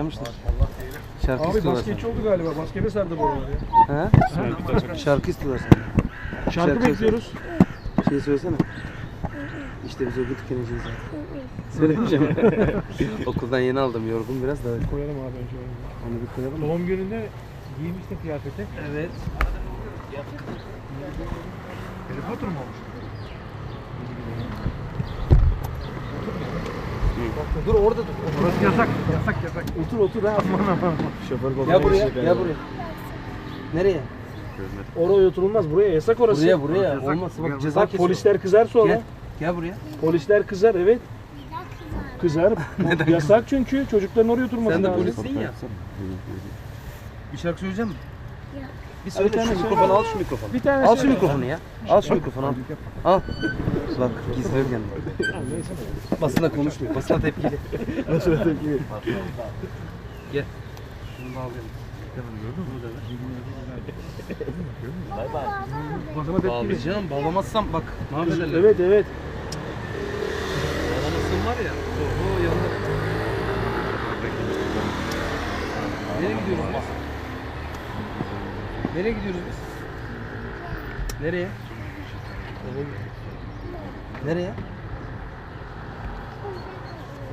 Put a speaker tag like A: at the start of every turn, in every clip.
A: gelmişler. Şarkı
B: Abi
A: istiyorlar
B: basketçi oldu galiba. Baskete sardı bu
A: seni. Ha? Şarkı istiyorlar seni.
B: Şarkı
A: Şarkı-
B: bekliyoruz.
A: Şey söylesene. İşte biz öbür tükeneceğiz. Söylemeyeceğim. Okuldan yeni aldım yorgun biraz da
B: Koyalım abi önce.
A: onu bir koyalım.
B: Doğum gününde giymiştin kıyafeti.
A: Evet.
B: Potter mı olmuş?
A: Dur orada dur.
B: Orası yasak. Yasak yasak. Otur otur ha. Aman aman. Şoför
A: Gel buraya, gel buraya. Nereye?
B: Oraya oturulmaz. Buraya yasak orası.
A: Buraya, buraya. Olmaz. Bak ceza
B: Bak
A: kesiyor.
B: polisler kızar sonra.
A: Gel. Gel buraya.
B: Polisler kızar evet. Kızar. Bu yasak çünkü çocukların oraya oturması
A: Sen de
B: lazım.
A: polissin ya. Bir şarkı söyleyecek misin? Bir
B: Bir
A: söyle
B: tane
A: şu mikrofonu al şu mikrofonu.
B: Bir tane
A: Al şu mikrofonu ya. Al şu mikrofonu al. Al. Bak gizli kendini. Basına konuşmuyor. Basına tepkili.
B: Nasıl tepki
A: Gel. Şunu bağlayalım.
B: Basına
A: Bağlayacağım. Bağlamazsam bak. Mahvederler.
B: Evet evet.
A: Bağlamazsam var ya. Oho yandı. Nereye gidiyoruz biz? Nereye gidiyoruz biz? Nereye? Nereye?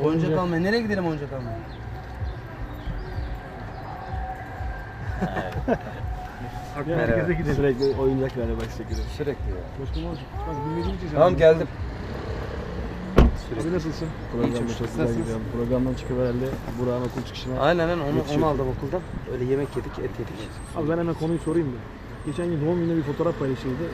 A: Oyuncak almaya. Nereye gidelim oyuncak almaya?
B: Merhaba. gidelim.
C: Sürekli oyuncaklarla başlayacak.
A: Sürekli ya.
B: Başka ne olacak? Bak bilmediğim için.
A: Tamam geldim.
B: Abi nasılsın?
C: Programda
A: çok
C: güzel gidiyorum. Programdan çıkıp herhalde Burak'ın okul çıkışına
A: Aynen aynen onu, onu aldım okuldan. Öyle yemek yedik, et yedik.
B: Abi ben hemen konuyu sorayım da. Geçen gün doğum gününde bir fotoğraf paylaşıldı.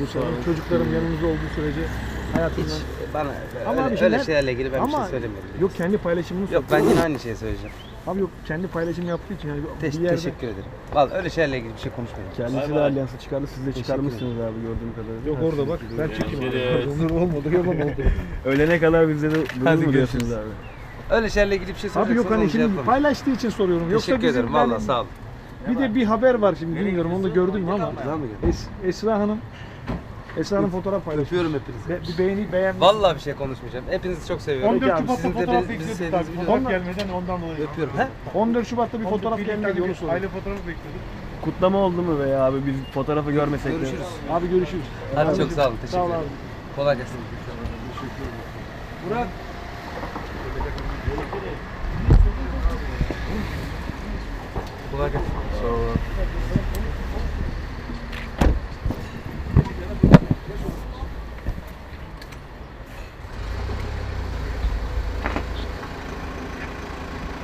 B: Bu sefer çocuklarım yanımızda olduğu sürece
A: Hiç
B: hayatımdan...
A: bana
B: Ama
A: öyle, öyle şeylerle ilgili ben bir şey söylemiyorum.
B: Yok kendi paylaşımını
A: Yok ben yine aynı şeyi söyleyeceğim.
B: Abi yok kendi paylaşım yaptığı için yani
A: Te-
B: bir yerde...
A: Teşekkür ederim. Vallahi öyle şeylerle ilgili bir şey konuşmayalım.
C: kendisi de alyansı çıkardı. Siz de çıkarmışsınız abi gördüğüm kadarıyla.
B: Yok orada bak ben çekeyim abi. Olur olmadı yalan oldu.
C: Ölene kadar bize de
A: Hadi
C: mu diyorsunuz
A: görüşürüz.
C: abi?
A: Öyle şeylerle ilgili bir şey
B: Abi yok hani
A: onu şey
B: şimdi
A: yapalım.
B: paylaştığı için soruyorum. Yoksa
A: Teşekkür
B: bizim
A: ederim
B: yani-
A: vallahi sağ ol.
B: Bir de bir haber var şimdi bilmiyorum onu da gördün mü ama
A: Güzel mi geldi?
B: Es- Esra Hanım Esra Hanım fotoğraf paylaşıyor.
A: Öpüyorum hepinizi.
B: Be- bir beğeni beğen.
A: Vallahi bir şey konuşmayacağım. Hepinizi çok seviyorum.
B: 14
A: Sizin
B: Şubat'ta
A: de
B: fotoğraf bekliyorduk abi.
A: biliyorum.
B: Fotoğraf gelmeden ondan dolayı.
A: Öpüyorum. He?
B: 14 Şubat'ta bir fotoğraf gelmedi onu soruyorum.
D: Aile fotoğrafı bekliyorduk.
C: Kutlama oldu mu veya abi biz fotoğrafı görmesek de?
A: Görüşürüz.
B: Abi görüşürüz.
A: Hadi çok sağ olun. Teşekkür
B: Sağ ol
A: ederim.
B: abi.
A: Kolay gelsin. Burak. Kolay gelsin.
C: Sağ ol.